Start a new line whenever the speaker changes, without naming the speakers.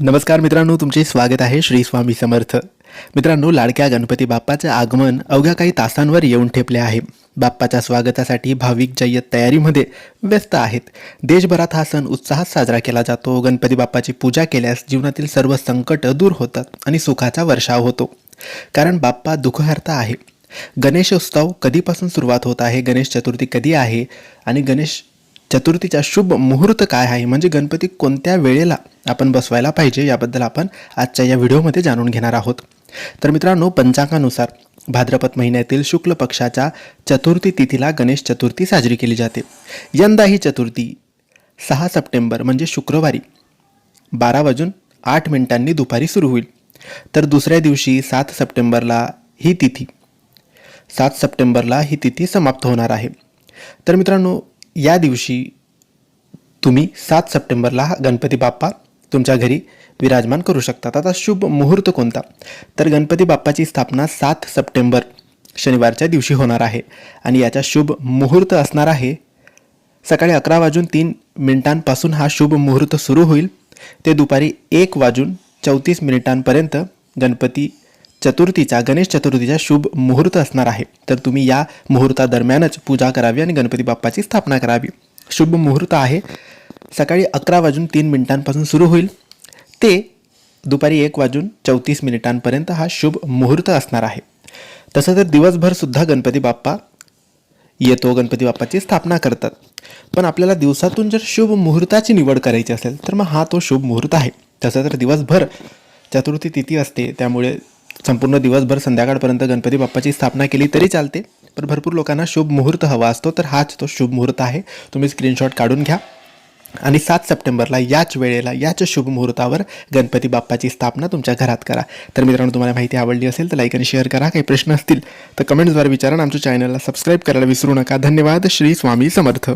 नमस्कार मित्रांनो तुमचे स्वागत आहे श्री स्वामी समर्थ. मित्रांनो लाडक्या गणपती बाप्पाचे आगमन अवघ्या काही तासांवर येऊन ठेपले आहे. बाप्पाच्या स्वागतासाठी भाविक जय्यत तयारीमध्ये व्यस्त आहेत. देशभरात हा सण उत्साहात साजरा केला जातो. गणपती बाप्पाची पूजा केल्यास जीवनातील सर्व संकट दूर होतात आणि सुखाचा वर्षाव होतो. कारण बाप्पा दुःखहर्ता आहे. गणेशोत्सव कधीपासून सुरुवात होत आहे? गणेश चतुर्थी कधी आहे? आणि गणेश चतुर्थीचा शुभ मुहूर्त काय आहे? म्हणजे गणपती कोणत्या वेळेला आपण बसवायला पाहिजे? याबद्दल आपण आजच्या या व्हिडिओमध्ये जाणून घेणार आहोत. तर मित्रांनो पंचांगानुसार भाद्रपद महिन्यातील शुक्ल पक्षाच्या चतुर्थी तिथीला गणेश चतुर्थी साजरी केली जाते. यंदा ही चतुर्थी सहा सप्टेंबर म्हणजे शुक्रवारी बारा वाजून आठ मिनिटांनी दुपारी सुरू होईल. तर दुसऱ्या दिवशी सात सप्टेंबरला ही तिथी सात सप्टेंबरला ही तिथी समाप्त होणार आहे. तर मित्रांनो या दिवशी तुम्ही सात सप्टेंबरला हा गणपती बाप्पा तुमच्या घरी विराजमान करू शकतात आता शुभ मुहूर्त कोणता? तर गणपती बाप्पाची स्थापना सात सप्टेंबर शनिवारच्या दिवशी होणार आहे आणि याचा शुभ मुहूर्त असणार आहे. सकाळी अकरा वाजून तीन मिनिटांपासून हा शुभ मुहूर्त सुरू होईल. ते दुपारी एक वाजून चौतीस मिनिटांपर्यंत गणपती चतुर्थीचा गणेश चतुर्थीचा शुभ मुहूर्त असणार आहे. तर तुम्ही या मुहूर्तादरम्यानच पूजा करावी आणि गणपती बाप्पाची स्थापना करावी. शुभ मुहूर्त आहे. सकाळी अकरा वाजून तीन मिनिटांपासून सुरू होईल. ते दुपारी एक वाजून चौतीस मिनिटांपर्यंत हा शुभ मुहूर्त असणार आहे. तसं तर दिवसभरसुद्धा गणपती बाप्पा येतो गणपती बाप्पाची स्थापना करतात. पण आपल्याला दिवसातून जर शुभ मुहूर्ताची निवड करायची असेल तर मग हा तो शुभ मुहूर्त आहे. तसं तर दिवसभर चतुर्थी तिथी असते त्यामुळे संपूर्ण दिवसभर संध्याकाळपर्यंत गणपती बाप्पाची स्थापना केली तरी चालते पण भरपूर लोकांना शुभ मुहूर्त हवा असतो तर हाच तो शुभ मुहूर्त आहे. तुम्ही स्क्रीनशॉट काढून घ्या. आणि सात सप्टेंबरला याच वेळेला याच शुभ मुहूर्तावर गणपती बाप्पाची स्थापना तुमच्या घरात करा. तर मित्रांनो तुम्हाला माहिती आवडली असेल तर लाईक आणि शेअर करा. काही प्रश्न असतील तर कमेंट्सद्वारे विचारा. आमच्या चॅनलला सबस्क्राईब करायला विसरू नका. धन्यवाद. श्री स्वामी समर्थ.